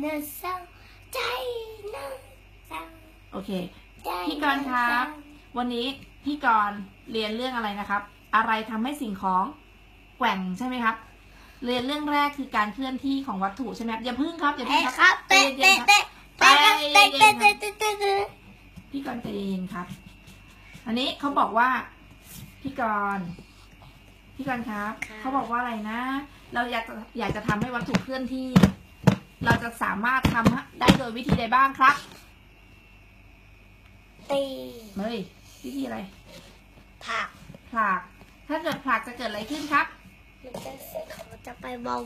โนเสาร์ไดโนเสาร์โอเคไดโนเสาพี่กรณ์ครับ วันนี้พี่กรณ์เรียนเรื่องอะไรนะครับ อะไรทำให้สิ่งของแกว่งใช่ไหมครับ เรียนเรื่องแรกคือการเคลื่อนที่ของวัตถุใช่ไหมครับอย่าพึ่งครับอย่าพึ่เตะงครับเตะใจเตะย็นๆครับ เตะเตะเตะเตะเตะเตะเตะเตะพี่กรณ์ใจเย็นครับ อันนี้เขาบอกว่า พี่กรณ์พี่กรณ์ครับ เขาบอกว่าอะไรนะ เราอยากจะอยากจะทำให้วัตถุเคลื่อนที่ เราจะสามารถทำได้โดยวิธีใดบ้างครับ ตีเฮ้ยวิธีอะไรผักผลัก ถ้าเกิดผลักจะเกิดอะไรขึ้นครับ มันจะเสียเขาจะไปเบา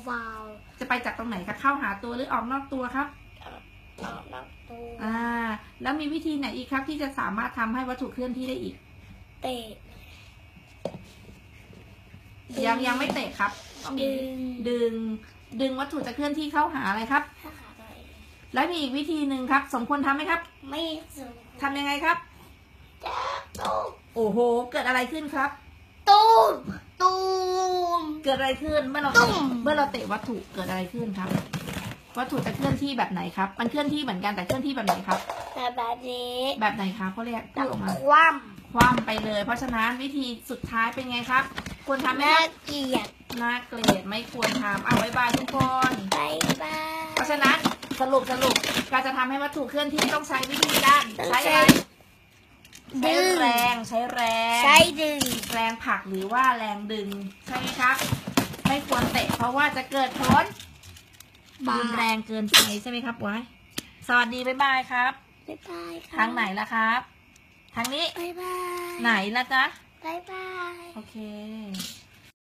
จะไปจากตรงไหนครับเข้าหาตัวหรือออกนอกตัวครับๆออกนอกตัวอ่า แล้วมีวิธีไหนอีกครับ ที่จะสามารถทำให้วัตถุเคลื่อนที่ได้อีก เตะยังยังไม่เตะครับ ต้องมีดึง ดึง ดึงวัตถุจะเคลื่อนที่เข้าหาอะไรครับถ้าขาตัวเองแล้วมีอีกวิธีหนึ่งครับ สมควรทำไหมครับ ไม่สูงทำยังไงครับ ตูมโอ้โห เกิดอะไรขึ้นครับ ตูมตูม เกิดอะไรขึ้นเมื่อเราตุ้เตะมเมื่อเราเตะวัตถุเกิดอะไรขึ้นครับ วัตถุจะเคลื่อนที่แบบไหนครับ มันเคลื่อนที่เหมือนกันแต่เคลื่อนที่แบบไหนครับ แต่แบบนี้แบบไหนครับเขาเรียกพูดออกมา คว่คว่ำไปเลย เพราะฉะนั้นวิธีสุดท้ายเป็นไงครับ ควรำทำไหมน่าครับ เกลียด น่าเกลียดไม่ควรทำเอาไว้บายทุกคนบายบายเพราะฉะนั้นสรุปสรุปการจะทำให้วัตถุเคลื่อนที่ต้องใช้วิธีการใช้อะไรใช้ดึงแรงใช้แรงใช้ดึงแรงผลักหรือว่าแรงดึงใช่ไหมครับ ไม่ควรเตะเพราะว่าจะเกิดผลบารุนแรงเกินไปใช่ไหมครับไว้สวัสดีบ๊ายบายครับบายบายค่ะทางไหนล่ะครับ ทางนี้บายบายไหนล่ะจ๊ะบายบายโอเค